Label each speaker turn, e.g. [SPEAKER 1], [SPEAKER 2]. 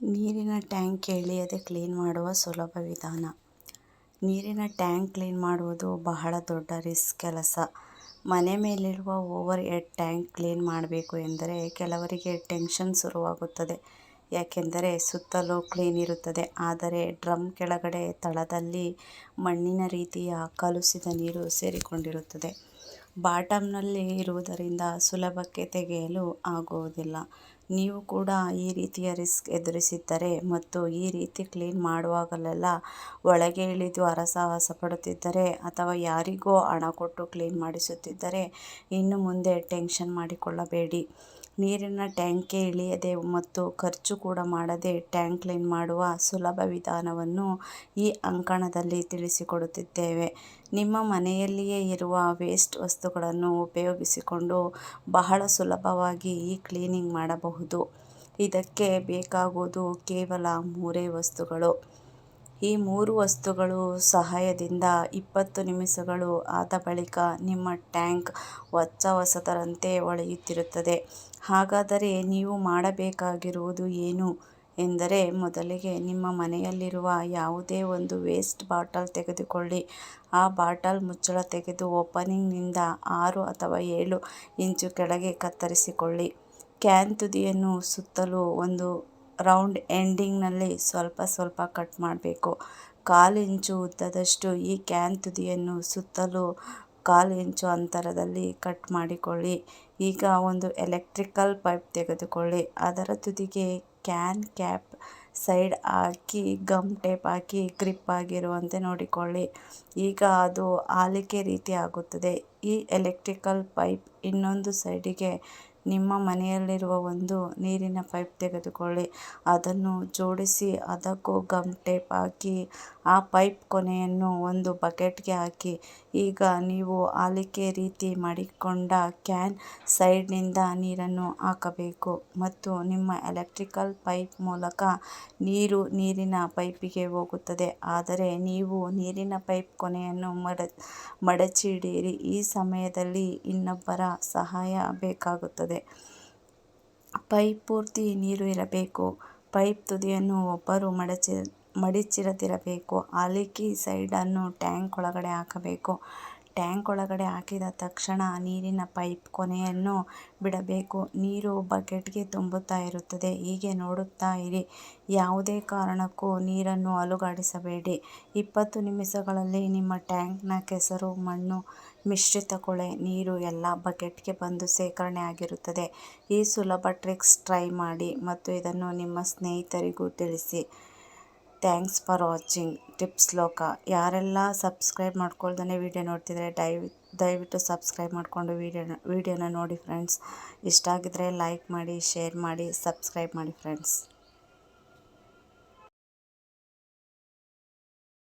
[SPEAKER 1] ನೀರಿನ tank ಎಳೆಯದೆ clean ಮಾಡುವ ಸುಲಭ ವಿಧಾನ. ನೀರಿನ ಟ್ಯಾಂಕ್ ಕ್ಲೀನ್ ಮಾಡುವುದು ಬಹಳ ದೊಡ್ಡ ರಿಸ್ಕ್ ಕೆಲಸ. ಮನೆ ಮೇಲಿರುವ ಓವರ್ ಹೆಡ್ ಟ್ಯಾಂಕ್ ಕ್ಲೀನ್ ಮಾಡಬೇಕು ಎಂದರೆ ಕೆಲವರಿಗೆ ಟೆನ್ಷನ್ ಶುರುವಾಗುತ್ತದೆ. ಯಾಕೆಂದರೆ ಸುತ್ತಲೂ ಕ್ಲೀನ್ ಇರುತ್ತದೆ. ಆದರೆ ಡ್ರಮ್ ಕೆಳಗಡೆ ತಳದಲ್ಲಿ ಮಣ್ಣಿನ ರೀತಿಯ ಕಲುಸಿದ ನೀರು ಸೇರಿಕೊಂಡಿರುತ್ತದೆ. ಬಾಟಮ್ನಲ್ಲಿ ಇರುವುದರಿಂದ ಸುಲಭಕ್ಕೆ ತೆಗೆಯಲು ಆಗುವುದಿಲ್ಲ. ನೀವು ಕೂಡ ಈ ರೀತಿಯ ರಿಸ್ಕ್ ಎದುರಿಸಿದ್ದರೆ ಮತ್ತು ಈ ರೀತಿ ಕ್ಲೀನ್ ಮಾಡುವಾಗಲೆಲ್ಲ ಒಳಗೆ ಇಳಿದು ಹರಸಾಹಸ ಪಡುತ್ತಿದ್ದರೆ ಅಥವಾ ಯಾರಿಗೋ ಹಣ ಕೊಟ್ಟು ಕ್ಲೀನ್ ಮಾಡಿಸುತ್ತಿದ್ದರೆ ಇನ್ನು ಮುಂದೆ ಟೆನ್ಷನ್ ಮಾಡಿಕೊಳ್ಳಬೇಡಿ. ನೀರಿನ ಟ್ಯಾಂಕ್ಗೆ ಇಳಿಯದೆ ಮತ್ತು ಖರ್ಚು ಕೂಡ ಮಾಡದೆ ಟ್ಯಾಂಕ್ ಕ್ಲೀನ್ ಮಾಡುವ ಸುಲಭ ವಿಧಾನವನ್ನು ಈ ಅಂಕಣದಲ್ಲಿ ತಿಳಿಸಿಕೊಡುತ್ತಿದ್ದೇವೆ. ನಿಮ್ಮ ಮನೆಯಲ್ಲಿಯೇ ಇರುವ ವೇಸ್ಟ್ ವಸ್ತುಗಳನ್ನು ಉಪಯೋಗಿಸಿಕೊಂಡು ಬಹಳ ಸುಲಭವಾಗಿ ಈ ಕ್ಲೀನಿಂಗ್ ಮಾಡಬಹುದು. ಇದಕ್ಕೆ ಬೇಕಾಗುವುದು ಕೇವಲ ಮೂರೇ ವಸ್ತುಗಳು. ಈ ಮೂರು ವಸ್ತುಗಳು ಸಹಾಯದಿಂದ ಇಪ್ಪತ್ತು ನಿಮಿಷಗಳು ಆದ ಬಳಿಕ ನಿಮ್ಮ ಟ್ಯಾಂಕ್ ಹೊಚ್ಚ ಹೊಸದರಂತೆ ಹೊಳೆಯುತ್ತಿರುತ್ತದೆ ಹಾಗಾದರೆ ನೀವು ಮಾಡಬೇಕಾಗಿರುವುದು ಏನು? ಎಂದರೆ ಮೊದಲಿಗೆ ನಿಮ್ಮ ಮನೆಯಲ್ಲಿರುವ ಯಾವುದೇ ಒಂದು ವೇಸ್ಟ್ ಬಾಟಲ್ ತೆಗೆದುಕೊಳ್ಳಿ. ಆ ಬಾಟಲ್ ಮುಚ್ಚಳ ತೆಗೆದು ಓಪನಿಂಗ್ನಿಂದ ಆರು ಅಥವಾ ಏಳು ಇಂಚು ಕೆಳಗೆ ಕತ್ತರಿಸಿಕೊಳ್ಳಿ. ಕ್ಯಾನ್ ತುದಿಯನ್ನು ಸುತ್ತಲೂ ಒಂದು ರೌಂಡ್ ಎಂಡಿಂಗ್ನಲ್ಲಿ ಸ್ವಲ್ಪ ಸ್ವಲ್ಪ ಕಟ್ ಮಾಡಬೇಕು. ಕಾಲು ಇಂಚು ಉದ್ದದಷ್ಟು ಈ ಕ್ಯಾನ್ ತುದಿಯನ್ನು ಸುತ್ತಲೂ ಕಾಲು ಇಂಚು ಅಂತರದಲ್ಲಿ ಕಟ್ ಮಾಡಿಕೊಳ್ಳಿ. ಈಗ ಒಂದು ಎಲೆಕ್ಟ್ರಿಕಲ್ ಪೈಪ್ ತೆಗೆದುಕೊಳ್ಳಿ. ಅದರ ತುದಿಗೆ ಕ್ಯಾನ್ ಕ್ಯಾಪ್ ಸೈಡ್ ಹಾಕಿ, ಗಮ್ ಟೇಪ್ ಹಾಕಿ, ಗ್ರಿಪ್ ಆಗಿರುವಂತೆ ನೋಡಿಕೊಳ್ಳಿ. ಈಗ ಅದು ಆಲಿಕೆ ರೀತಿ ಆಗುತ್ತದೆ. ಈ ಎಲೆಕ್ಟ್ರಿಕಲ್ ಪೈಪ್ ಇನ್ನೊಂದು ಸೈಡಿಗೆ ನಿಮ್ಮ ಮನೆಯಲ್ಲಿರುವ ಒಂದು ನೀರಿನ ಪೈಪ್ ತೆಗೆದುಕೊಳ್ಳಿ. ಅದನ್ನು ಜೋಡಿಸಿ, ಅದಕ್ಕೂ ಗಮ್ ಟೇಪ್ ಹಾಕಿ, ಆ ಪೈಪ್ ಕೊನೆಯನ್ನು ಒಂದು ಬಕೆಟ್ಗೆ ಹಾಕಿ. ಈಗ ನೀವು ಆಲಿಕೆ ರೀತಿ ಮಾಡಿಕೊಂಡ ಕ್ಯಾನ್ ಸೈಡ್ನಿಂದ ನೀರನ್ನು ಹಾಕಬೇಕು ಮತ್ತು ನಿಮ್ಮ ಎಲೆಕ್ಟ್ರಿಕಲ್ ಪೈಪ್ ಮೂಲಕ ನೀರು ನೀರಿನ ಪೈಪಿಗೆ ಹೋಗುತ್ತದೆ. ಆದರೆ ನೀವು ನೀರಿನ ಪೈಪ್ ಕೊನೆಯನ್ನು ಮಡ, ಮಡಚಿಡಿರಿ. ಈ ಸಮಯದಲ್ಲಿ ಇನ್ನೊಬ್ಬರ ಸಹಾಯ ಬೇಕಾಗುತ್ತದೆ. ಪೈಪ್ ಪೂರ್ತಿ ನೀರು ಇರಬೇಕು. ಪೈಪ್ ತುದಿಯನ್ನು ಒಬ್ಬರು ಮಡಚಿ ಮಡಚಿರದಿರಬೇಕು. ಸೈಡ್ ಸೈಡನ್ನು ಟ್ಯಾಂಕ್ ಒಳಗಡೆ ಹಾಕಬೇಕು. ಟ್ಯಾಂಕ್ ಒಳಗಡೆ ಹಾಕಿದ ತಕ್ಷಣ ನೀರಿನ ಪೈಪ್ ಕೊನೆಯನ್ನು ಬಿಡಬೇಕು. ನೀರು ಬಕೆಟ್ಗೆ ತುಂಬುತ್ತಾ ಇರುತ್ತದೆ. ಹೀಗೆ ನೋಡುತ್ತಾ ಇರಿ. ಯಾವುದೇ ಕಾರಣಕ್ಕೂ ನೀರನ್ನು ಅಲುಗಾಡಿಸಬೇಡಿ. ಇಪ್ಪತ್ತು ನಿಮಿಷಗಳಲ್ಲಿ ನಿಮ್ಮ ಟ್ಯಾಂಕ್ನ ಕೆಸರು, ಮಣ್ಣು ಮಿಶ್ರಿತ ಕೊಳೆ, ನೀರು ಎಲ್ಲ ಬಕೆಟ್ಗೆ ಬಂದು ಶೇಖರಣೆ ಆಗಿರುತ್ತದೆ. ಈ ಸುಲಭ ಟ್ರಿಕ್ಸ್ ಟ್ರೈ ಮಾಡಿ ಮತ್ತು ಇದನ್ನು ನಿಮ್ಮ ಸ್ನೇಹಿತರಿಗೂ ತಿಳಿಸಿ. Thanks for watching. ಟಿಪ್ಸ್ ಲೋಕ. ಯಾರೆಲ್ಲ ಸಬ್ಸ್ಕ್ರೈಬ್ ಮಾಡ್ಕೊಳ್ದೇ ವಿಡಿಯೋ ನೋಡ್ತಿದ್ರೆ ದಯವಿ, ದಯವಿಟ್ಟು ಸಬ್ಸ್ಕ್ರೈಬ್ ಮಾಡಿಕೊಂಡು ವೀಡಿಯೋನ, ವಿಡಿಯೋನ ನೋಡಿ ಫ್ರೆಂಡ್ಸ್. ಇಷ್ಟ ಆಗಿದ್ದರೆ ಲೈಕ್ ಮಾಡಿ, ಶೇರ್ ಮಾಡಿ, ಸಬ್ಸ್ಕ್ರೈಬ್ ಮಾಡಿ ಫ್ರೆಂಡ್ಸ್.